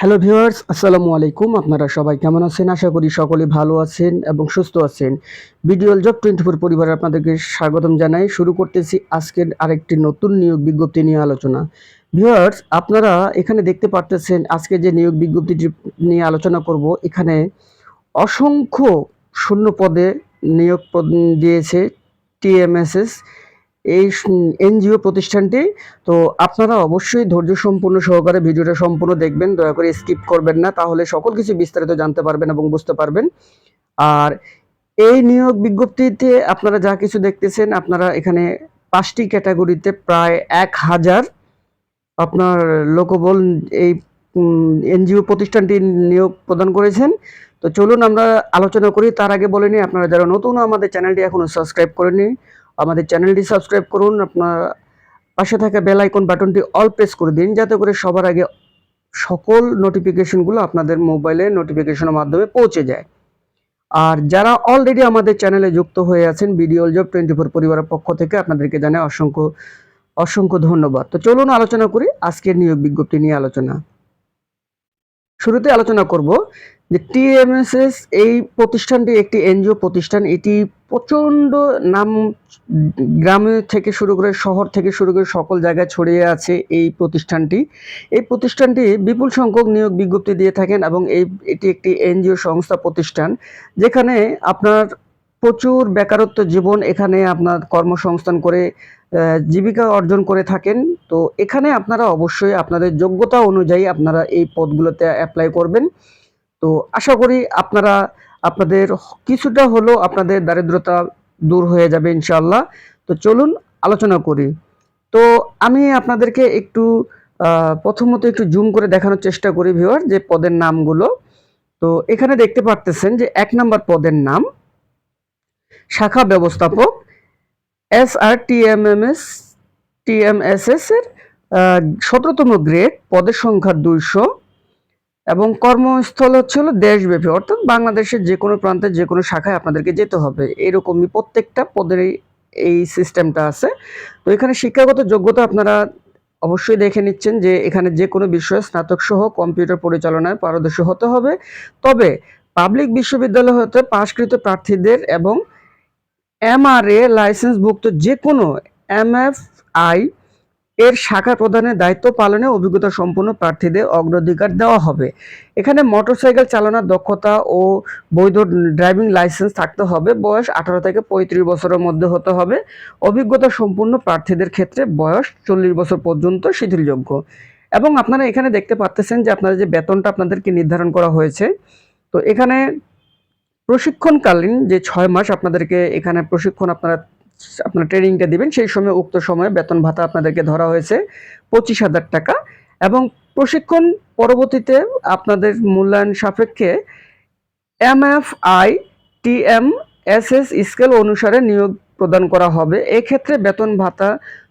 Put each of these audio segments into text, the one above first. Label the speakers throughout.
Speaker 1: Hello viewers আসসালামু আলাইকুম। আপনারা সবাই কেমন আছেন? আশা করি সকলে ভালো আছেন এবং সুস্থ আছেন। ভিডিওল জব টোয়েন্টি ফোর পরিবারে আপনাদেরকে স্বাগতম জানাই। শুরু করতেছি আজকের আরেকটি নতুন নিয়োগ বিজ্ঞপ্তি নিয়ে আলোচনা। ভিউয়ার্স আপনারা এখানে দেখতে পারতেছেন আজকে যে নিয়োগ বিজ্ঞপ্তিটি নিয়ে আলোচনা করব, এখানে অসংখ্য শূন্য পদে নিয়োগ দিয়েছে টিএমএসএস এই এনজিও প্রতিষ্ঠানটি। তো আপনারা অবশ্যই ধৈর্য সম্পূর্ণ সহকারে ভিডিওটা সম্পূর্ণ দেখবেন। দয়া করে স্কিপ করবেন না, তাহলে সকল কিছু বিস্তারিত জানতে পারবেন এবং বুঝতে পারবেন। আর এই নিয়োগ বিজ্ঞপ্তিতে আপনারা যা কিছু দেখতেছেন, আপনারা এখানে পাঁচটি ক্যাটাগরিতে প্রায় এক হাজার আপনার লোকবল এই এনজিও প্রতিষ্ঠানটি নিয়োগ প্রদান করেছেন। তো চলুন আমরা আলোচনা করি। তার আগে বলে নিই, আপনারা যারা নতুন আমাদের চ্যানেলটি এখনও সাবস্ক্রাইব করেনি আমাদের চ্যানেলটি সাবস্ক্রাইব করুন, আপনার পাশে থাকা বেল আইকন বাটনটি অল প্রেস করে দিন, যাতে করে সবার আগে সকল নোটিফিকেশনগুলো আপনাদের মোবাইলে নোটিফিকেশনের মাধ্যমে পৌঁছে যায়। আর যারা অলরেডি আমাদের চ্যানেলে যুক্ত হয়ে আছেন ভিডিও জব টোয়েন্টি ফোর পরিবারের পক্ষ থেকে আপনাদেরকে জানাই অসংখ্য অসংখ্য ধন্যবাদ। তো চলুন আলোচনা করি আজকের নিয়োগ বিজ্ঞপ্তি নিয়ে আলোচনা। শুরুতে আলোচনা করব যে টিএমএসএস এই প্রতিষ্ঠানটি একটি এনজিও প্রতিষ্ঠান, এটি প্রচণ্ড নাম গ্রামে থেকে শুরু করে শহর থেকে শুরু করে সকল জায়গায় ছড়িয়ে আছে এই প্রতিষ্ঠানটি। এই প্রতিষ্ঠানটি বিপুল সংখ্যক নিয়োগ বিজ্ঞপ্তি দিয়ে থাকেন এবং এই, এটি একটি এনজিও সংস্থা প্রতিষ্ঠান, যেখানে আপনার প্রচুর বেকারত্ব জীবন এখানে আপনার কর্মসংস্থান করে জীবিকা অর্জন করে থাকেন। তো এখানে আপনারা অবশ্যই আপনাদের যোগ্যতা অনুযায়ী আপনারা এই পদগুলোতে অ্যাপ্লাই করবেন। তো আশা করি আপনারা আপনাদের কিছুটা হলেও আপনাদের দারিদ্রতা দূর হয়ে যাবে ইনশাল্লাহ তো চলুন আলোচনা করি। তো আমি আপনাদেরকে একটু প্রথমত একটু জুম করে দেখানোর চেষ্টা করি ভিউয়ার, যে পদের নামগুলো। তো এখানে দেখতে পারতেছেন যে এক নম্বর পদের নাম, শাখা ব্যবস্থাপক S R T M M S T M S S এর সতেরোতম গ্রেড, পদের সংখ্যা দুইশো। এবং কর্মস্থল হচ্ছে হলো দেশব্যাপী, অর্থাৎ বাংলাদেশের যে কোনো প্রান্তে যে কোনো শাখায় আপনাদেরকে যেতে হবে। এরকমই প্রত্যেকটা পদের এই- সিস্টেমটা আছে। তো এখানে শিক্ষাগত যোগ্যতা আপনারা অবশ্যই দেখে নিচ্ছেন যে এখানে যে কোনো বিষয়ে স্নাতক সহ কম্পিউটার পরিচালনায় পারদর্শী হতে হবে। তবে পাবলিক বিশ্ববিদ্যালয় হতে পাশকৃত প্রার্থীদের এবং এমআরএ লাইসেন্সভুক্ত যে কোনো এমএফআই এর শাখা প্রদানের দায়িত্ব পালনে অভিজ্ঞতা সম্পন্ন প্রার্থীদের অগ্রাধিকার দেওয়া হবে। এখানে মোটরসাইকেল চালানোর দক্ষতা ও বৈধ ড্রাইভিং লাইসেন্স থাকতে হবে। বয়স আঠারো থেকে পঁয়ত্রিশ বছরের মধ্যে হতে হবে। অভিজ্ঞতা সম্পন্ন প্রার্থীদের ক্ষেত্রে বয়স চল্লিশ বছর পর্যন্ত শিথিলযোগ্য। এবং আপনারা এখানে দেখতে পাচ্তেছেন যে আপনাদের যে বেতনটা আপনাদেরকে নির্ধারণ করা হয়েছে, তো এখানে প্রশিক্ষণকালীন যে ছয় মাস আপনাদেরকে এখানে প্রশিক্ষণ আপনারা আপনার ট্রেনিংটা দিবেন, সেই সময় উক্ত সময়ে বেতন ভাতা আপনাদেরকে ধরা হয়েছে পঁচিশ হাজার টাকা এবং প্রশিক্ষণ পরবর্তীতে আপনাদের মূল্যায়ন সাপেক্ষে M F I T M S S scale অনুসারে নিয়োগ প্রদান করা হবে। এক্ষেত্রে বেতন ভাতা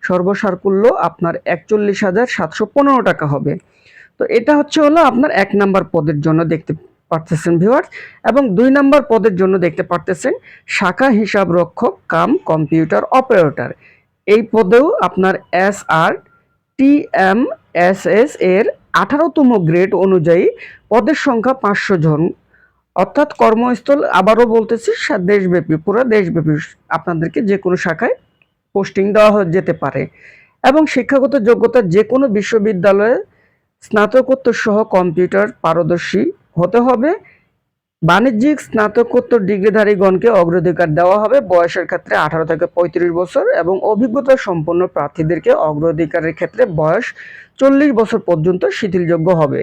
Speaker 1: সর্বসারকুল্য আপনার একচল্লিশ হাজার সাতশো পনেরো টাকা হবে। তো এটা হচ্ছে হলো আপনার এক নাম্বার পদের জন্য দেখতে পারতেছেন ভিউয়ার এবং দুই নম্বর পদের জন্য দেখতে পারতেছেন শাখা হিসাব রক্ষক কাম কম্পিউটার অপারেটর। এই পদেও আপনার S R T M S S এর আঠারোতম গ্রেড অনুযায়ী পদের সংখ্যা পাঁচশো জন। অর্থাৎ কর্মস্থল আবারও বলতেছি দেশব্যাপী, পুরো দেশব্যাপী আপনাদেরকে যে কোনো শাখায় পোস্টিং দেওয়া যেতে পারে। এবং শিক্ষাগত যোগ্যতা যে কোনো বিশ্ববিদ্যালয়ে স্নাতকোত্তর সহ কম্পিউটার পারদর্শী হতে হবে। বাণিজ্যিক স্নাতকোত্তর ডিগ্রিধারীগণকে অগ্রাধিকার দেওয়া হবে বয়সের ক্ষেত্রে আঠারো থেকে পঁয়ত্রিশ বছর এবং অভিজ্ঞতা সম্পন্ন প্রার্থীদেরকে অগ্রাধিকারের ক্ষেত্রে বয়স চল্লিশ বছর পর্যন্ত শিথিলযোগ্য হবে।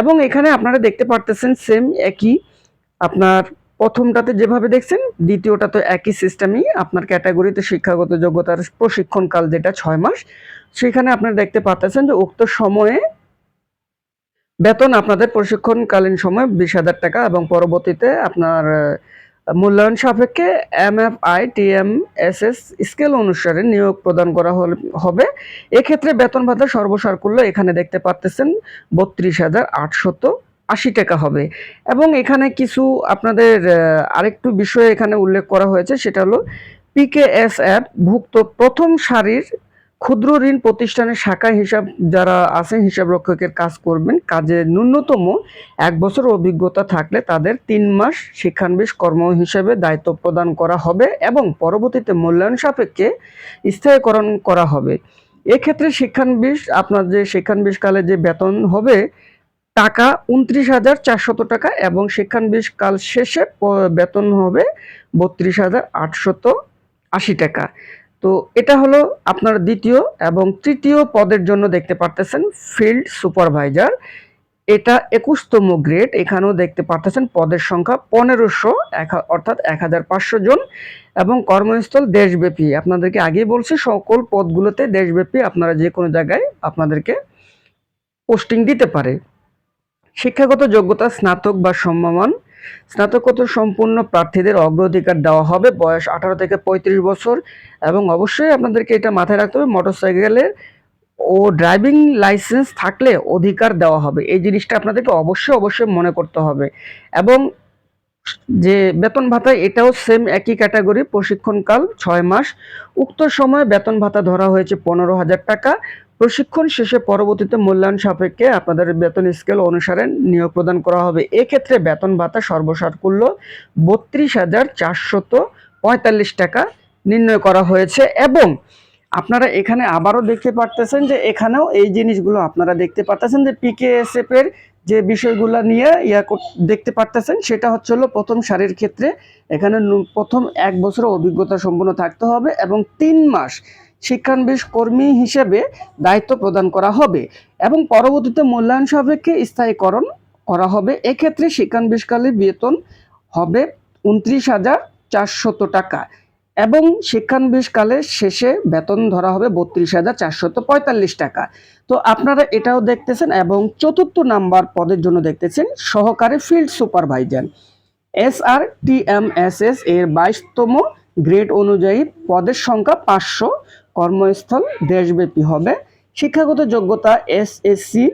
Speaker 1: এবং এখানে আপনারা দেখতে পারতেছেন সেম একই। আপনার প্রথমটাতে যেভাবে দেখছেন, দ্বিতীয়টা তো একই সিস্টেমই আপনার ক্যাটাগরিতে শিক্ষাগত যোগ্যতার প্রশিক্ষণকাল যেটা ছয় মাস। সেখানে আপনারা দেখতে পাচ্ছেন যে উক্ত সময়ে বেতন আপনাদের প্রশিক্ষণকালীন সময় বিশ হাজার টাকা এবং পরবর্তীতে আপনার মূল্যায়ন সাপেক্ষে M F I T M S S scale অনুসারে নিয়োগ প্রদান করা হবে। এক্ষেত্রে বেতন ভাতা সর্বসারকুল্য এখানে দেখতে পাচ্তেছেন বত্রিশ হাজার আটশত আশি টাকা হবে। এবং এখানে কিছু আপনাদের আরেকটু বিষয় এখানে উল্লেখ করা হয়েছে, সেটা হলো পিকেএস অ্যাপ ভুক্ত প্রথম সারির ক্ষুদ্র ঋণ প্রতিষ্ঠানের শাখা হিসাব যারা আছেন, হিসাব রক্ষকের কাজ করবেন, কাজে ন্যূনতম এক বছর অভিজ্ঞতা থাকলে তাদের তিন মাস শিক্ষানবিশ কর্ম হিসেবে দায়িত্ব প্রদান করা হবে এবং পরবর্তীতে মূল্যায়ন সাপেক্ষে স্থায়ীকরণ করা হবে। এক্ষেত্রে শিক্ষানবিশ, আপনার যে শিক্ষানবিশকালে যে বেতন হবে, টাকা উনত্রিশ হাজার চারশত টাকা এবং শিক্ষানবিশ কাল শেষে বেতন হবে বত্রিশ হাজার আটশত আশি টাকা। তো এটা হলো আপনার দ্বিতীয় এবং তৃতীয় পদের জন্য দেখতে পারতেছেন ফিল্ড সুপারভাইজার। এটা একুশতম গ্রেড, এখানেও দেখতে পারতেছেন পদের সংখ্যা পনেরোশো অর্থাৎ এক হাজার পাঁচশো জন এবং কর্মস্থল দেশব্যাপী। আপনাদেরকে আগেই বলছি, সকল পদগুলোতে দেশব্যাপী আপনারা যে কোনো জায়গায় আপনাদেরকে পোস্টিং দিতে পারে। শিক্ষাগত যোগ্যতা স্নাতক বা সমমান স্নাতকোত্তর সম্পূর্ণ প্রার্থীদের অগ্রাধিকার দেওয়া হবে। বয়স আঠারো থেকে পঁয়ত্রিশ বছর এবং অবশ্যই আপনাদেরকে এটা মাথায় রাখতে হবে, মোটরসাইকেলের ও ড্রাইভিং লাইসেন্স থাকলে অধিকার দেওয়া হবে। এই জিনিসটা আপনাদেরকে অবশ্যই অবশ্যই মনে করতে হবে। এবং যে বেতন ভাতা, এটাও সেম একই ক্যাটাগরি প্রশিক্ষণকাল ছয় মাস। উক্ত সময় বেতন ভাতা ধরা হয়েছে পনেরো হাজার টাকা। প্রশিক্ষণ শেষে পরবর্তীতে মূল্যায়ন সাপেক্ষে আপনাদের বেতন স্কেল অনুসারে নিয়োগ প্রদান করা হবে। এক্ষেত্রে বেতন ভাতা সর্বসাকুল্য বত্রিশ হাজার চারশত পঁয়তাল্লিশ টাকা নির্ণয় করা হয়েছে এবং আপনারা এখানে আবারও দেখতে পারতেছেন যে এখানেও এই জিনিসগুলো আপনারা দেখতে পারতেছেন যে পিকেএসএফ এর যে বিষয়গুলো নিয়ে ইয়া দেখতে পারতেছেন, সেটা হচ্ছে হলো প্রথম সারির ক্ষেত্রে এখানে প্রথম এক বছর অভিজ্ঞতা সম্পন্ন থাকতে হবে এবং তিন মাস শিক্ষানবিশ কর্মী হিসেবে দায়িত্ব প্রদান করা হবে এবং পরবর্তীতে মূল্যায়ন সাপেক্ষে স্থায়ীকরণ করা হবে। এক্ষেত্রে শিক্ষানবিশকালে বেতন হবে উনত্রিশ হাজার চারশত টাকা এবং শিক্ষানবিশকালের শেষে বেতন ধরা হবে বত্রিশ হাজার চারশত পঁয়তাল্লিশ টাকা। তো আপনারা এটাও দেখতেছেন এবং চতুর্থ নাম্বার পদের জন্য দেখতেছেন সহকারী field supervisor. S R T M S S এর বাইশতম গ্রেড অনুযায়ী পদের সংখ্যা পাঁচশো। কর্মস্থল দেশব্যাপী হবে। শিক্ষাগত যোগ্যতা এস এসসি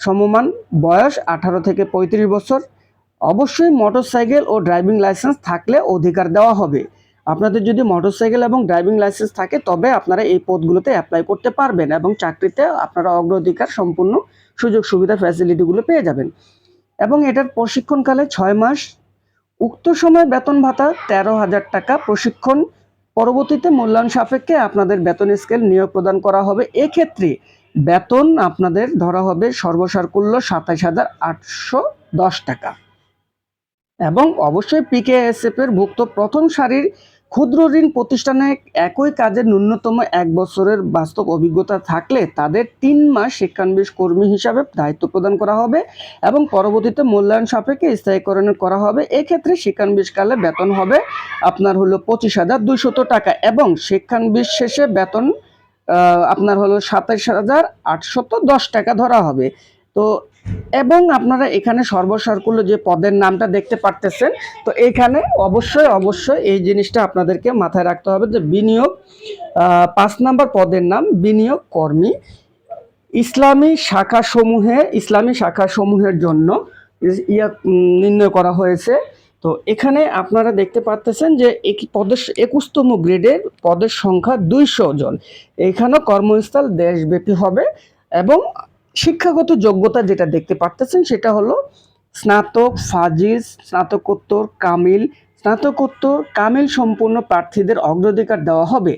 Speaker 1: সমমান বয়স আঠারো থেকে পঁয়ত্রিশ বছর। অবশ্যই মোটরসাইকেল ও ড্রাইভিং লাইসেন্স থাকলে অধিকার দেওয়া হবে। আপনাদের যদি মোটরসাইকেল এবং ড্রাইভিং লাইসেন্স থাকে, তবে আপনারা এই পদগুলোতে অ্যাপ্লাই করতে পারবেন এবং চাকরিতে আপনারা অগ্রাধিকার সম্পূর্ণ সুযোগ সুবিধা ফ্যাসিলিটিগুলো পেয়ে যাবেন। এবং এটার প্রশিক্ষণকালে ছয় মাস। উক্ত সময় বেতন ভাতা তেরো হাজার টাকা। প্রশিক্ষণ পরবর্তীতে মূল্যায়ন সাপেক্ষে আপনাদের বেতন স্কেল নিয়োগ প্রদান করা হবে। এক্ষেত্রে বেতন আপনাদের ধরা হবে সর্বসারকুল্য সাতাইশ হাজার আটশো দশ টাকা। এবং অবশ্যই পিকেএসএফ এর ভুক্ত প্রথম সারির ক্ষুদ্র ঋণ প্রতিষ্ঠানে একই কাজের ন্যূনতম এক বছরের বাস্তব অভিজ্ঞতা থাকলে তাদের তিন মাস শিক্ষানবিশ কর্মী হিসাবে দায়িত্ব প্রদান করা হবে এবং পরবর্তীতে মূল্যায়ন সাপেক্ষে স্থায়ীকরণ করা হবে। এক্ষেত্রে শিক্ষানবিশকালে বেতন হবে আপনার হলো পঁচিশ হাজার দুইশত টাকা এবং শিক্ষানবিশ শেষে বেতন আপনার হলো সাতাইশ হাজার আটশত দশ টাকা ধরা হবে। তো এবং আপনারা এখানে সর্বসারকুল্য যে পদের নামটা দেখতে পারতেছেন, তো এখানে অবশ্যই অবশ্যই এই জিনিসটা আপনাদেরকে মাথায় রাখতে হবে যে বিনিয়োগ পাঁচ নাম্বার পদের নাম বিনিয়োগ কর্মী। ইসলামী শাখা সমূহে ইসলামী শাখা সমূহের জন্য ইয়া নির্ণয় করা হয়েছে। তো এখানে আপনারা দেখতে পাচ্তেছেন যে এক, পদের একুশতম গ্রেডের পদের সংখ্যা দুইশো জন। এখানেও কর্মস্থল দেশব্যাপী হবে এবং শিক্ষাগত যোগ্যতা যেটা দেখতে পারতেছেন সেটা হলো স্নাতক, ফাজিল, স্নাতকোত্তর, কামিল। স্নাতকোত্তর, কামিল সম্পূর্ণ প্রার্থীদের অগ্রাধিকার দেওয়া হবে।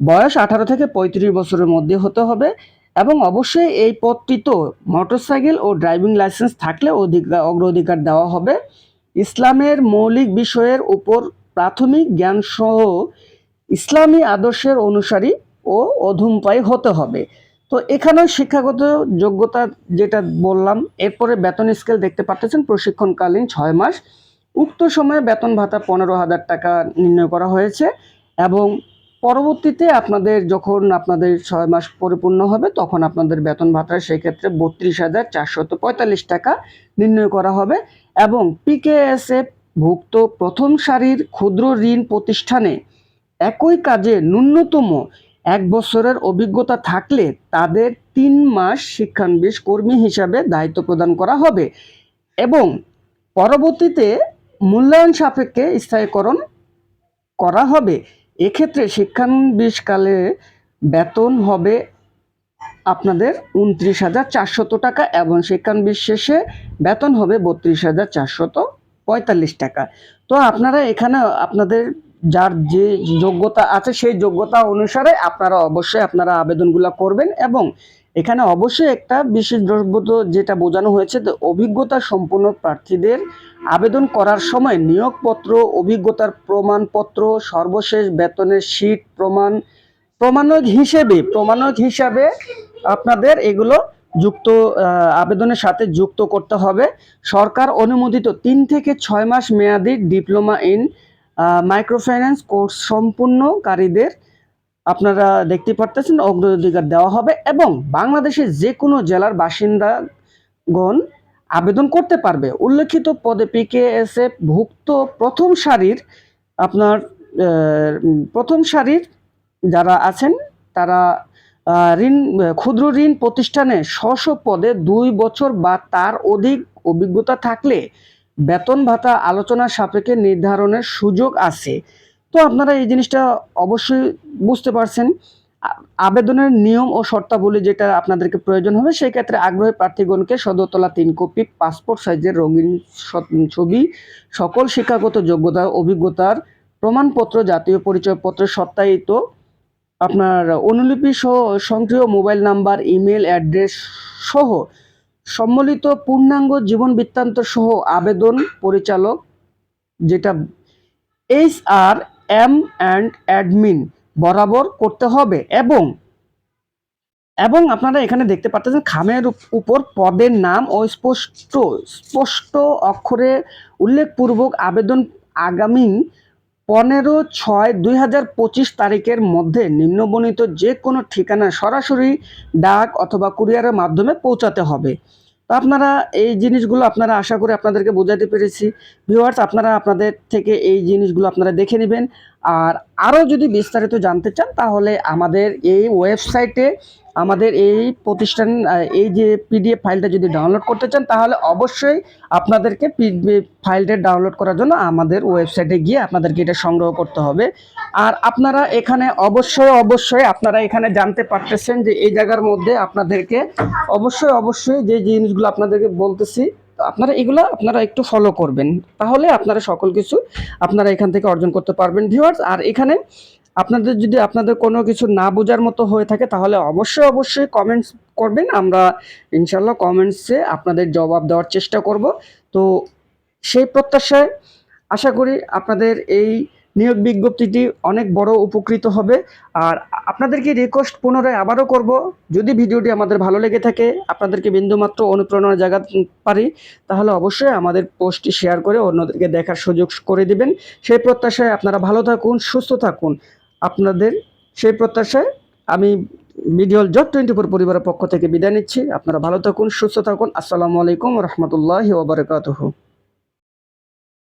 Speaker 1: বয়স আঠারো থেকে পঁয়ত্রিশ বছরের মধ্যে হতে হবে এবং অবশ্যই এই পদটি তো মোটরসাইকেল ও ড্রাইভিং লাইসেন্স থাকলে অধিকার অগ্রাধিকার দেওয়া হবে। ইসলামের মৌলিক বিষয়ের উপর প্রাথমিক জ্ঞানসহ ইসলামী আদর্শের অনুসারী ও অধুমপায়ী হতে হবে। তো এখানেও শিক্ষাগত যোগ্যতা যেটা বললাম, এরপরে বেতন স্কেল দেখতে পাচ্ছেন প্রশিক্ষণকালীন ছয় মাস। উক্ত সময়ে বেতন ভাতা পনেরো হাজার টাকা নির্ণয় করা হয়েছে এবং পরবর্তীতে আপনাদের যখন আপনাদের ছয় মাস পরিপূর্ণ হবে, তখন আপনাদের বেতন ভাতা সেক্ষেত্রে বত্রিশ হাজার চারশত পঁয়তাল্লিশ টাকা নির্ণয় করা হবে এবং পিকেএসএফ ভুক্ত প্রথম সারির ক্ষুদ্র ঋণ প্রতিষ্ঠানে একই কাজে ন্যূনতম এক বছরের অভিজ্ঞতা থাকলে তাদের তিন মাস শিক্ষানবিশ কর্মী হিসাবে দায়িত্ব প্রদান করা হবে এবং পরবর্তীতে মূল্যায়ন সাপেক্ষে স্থায়ীকরণ করা হবে। এক্ষেত্রে শিক্ষানবিশকালে বেতন হবে আপনাদের উনত্রিশ হাজার চারশত টাকা এবং শিক্ষানবিশ শেষে বেতন হবে বত্রিশ হাজার চারশত পঁয়তাল্লিশ টাকা। তো আপনারা এখানে আপনাদের যার যে যোগ্যতা আছে, সেই যোগ্যতা অনুসারে আপনারা অবশ্যই আপনারা আবেদনগুলো করবেন এবং এখানে অবশ্যই একটা বিশেষ দ্রব্য যেটা বোঝানো হয়েছে অভিজ্ঞতা সম্পন্ন প্রার্থীদের আবেদন করার সময় নিয়োগপত্র, অভিজ্ঞতার প্রমাণপত্র, সর্বশেষ বেতনের শীট প্রমাণ, প্রমাণক হিসেবে, প্রমাণক হিসাবে আপনাদের এগুলো যুক্ত আবেদনের সাথে যুক্ত করতে হবে। সরকার অনুমোদিত তিন থেকে ছয় মাস মেয়াদি ডিপ্লোমা ইন মাইক্রোফাইন্যান্স কোর্স সম্পূর্ণকারীদের আপনারা দেখতে পারতেছেন, অগ্রাধিকার দেওয়া হবে এবং বাংলাদেশের যে কোনো জেলার বাসিন্দাগণ আবেদন করতে পারবে। উল্লেখিত পদে পিকেএসএফ ভুক্ত প্রথম সারির আপনার প্রথম সারির যারা আছেন, তারা ঋণ, ক্ষুদ্র ঋণ প্রতিষ্ঠানে স্ব পদে দুই বছর বা তার অধিক অভিজ্ঞতা থাকলে বেতন ভাতা আলোচনা সাপেক্ষে নির্ধারণের সুযোগ আছে। তো আপনারা এই জিনিসটা অবশ্যই বুঝতে পারছেন। আবেদনের নিয়ম ও শর্তাবলী যেটা আপনাদেরকে প্রয়োজন হবে, সেই ক্ষেত্রে আগ্রহী প্রার্থীগণকে সদতলা তিন কপি, পাসপোর্ট সাইজের রঙিন ছবি, সকল শিক্ষাগত যোগ্যতা, অভিজ্ঞতার প্রমাণপত্র, জাতীয় পরিচয়পত্র সত্যায়িত, আপনার অনুলিপি সহ সক্রিয় মোবাইল নাম্বার, ইমেল অ্যাড্রেস সহ সম্মিলিত পূর্ণাঙ্গ জীবন বৃত্তান্ত সহ আবেদন পরিচালক, যেটা H R, M and admin বরাবর করতে হবে এবং এবং আপনারা এখানে দেখতে পাচ্ছেন খামের উপর পদের নাম ও স্পষ্ট স্পষ্ট অক্ষরে উল্লেখপূর্বক আবেদন আগামী পনেরো ছয় দুই হাজার পঁচিশ তারিখের মধ্যে নিম্নবণিত যে কোনো ঠিকানা সরাসরি ডাক অথবা কুরিয়ারের মাধ্যমে পৌঁছাতে হবে। তো আপনারা এই জিনিসগুলো আপনারা আশা করি আপনাদেরকে বোঝাতে পেরেছি। ভিউয়ার্স, আপনারা আপনাদের থেকে এই জিনিসগুলো আপনারা দেখে নেবেন। আর আরও যদি বিস্তারিত জানতে চান, তাহলে আমাদের এই ওয়েবসাইটে আমাদের এই প্রতিষ্ঠান এই যে পিডিএফ ফাইলটা যদি ডাউনলোড করতে চান, তাহলে অবশ্যই আপনাদেরকে ফাইলটা ডাউনলোড করার জন্য আমাদের ওয়েবসাইটে গিয়ে আপনাদেরকে এটা সংগ্রহ করতে হবে। আর আপনারা এখানে অবশ্যই অবশ্যই আপনারা এখানে জানতে পারতেছেন যে এই জায়গার মধ্যে আপনাদেরকে অবশ্যই অবশ্যই যে জিনিসগুলো আপনাদেরকে বলতেছি তো আপনারা এগুলো আপনারা একটু ফলো করবেন। তাহলে আপনারা সকল কিছু আপনারা এখান থেকে অর্জন করতে পারবেন। ভিউয়ার্স আর এখানে আপনাদের যদি আপনাদের কোনো কিছু না বোঝার মতো হয়ে থাকে, তাহলে অবশ্যই অবশ্যই কমেন্টস করবেন। আমরা ইনশাল্লাহ কমেন্টসে আপনাদের জবাব দেওয়ার চেষ্টা করব। তো সেই প্রত্যাশায় আশা করি আপনাদের এই নিয়োগ বিজ্ঞপ্তিটি অনেক বড় উপকৃত হবে। আর আপনাদেরকে রিকোয়েস্ট পুনরায় আবারও করব, যদি ভিডিওটি আমাদের ভালো লেগে থাকে, আপনাদেরকে বিন্দুমাত্র অনুপ্রেরণা জায়গা পারি, তাহলে অবশ্যই আমাদের পোস্টটি শেয়ার করে অন্যদেরকে দেখার সুযোগ করে দিবেন। সেই প্রত্যাশায় আপনারা ভালো থাকুন, সুস্থ থাকুন। আপনাদের সেই প্রত্যাশায় আমি ভিডিওল জব টোয়েন্টি ফোর পরিবারের পক্ষ থেকে বিদায় নিচ্ছি। আপনারা ভালো থাকুন, সুস্থ থাকুন। আসসালামু আলাইকুম রহমতুল্লাহি ওবরাকাতুহু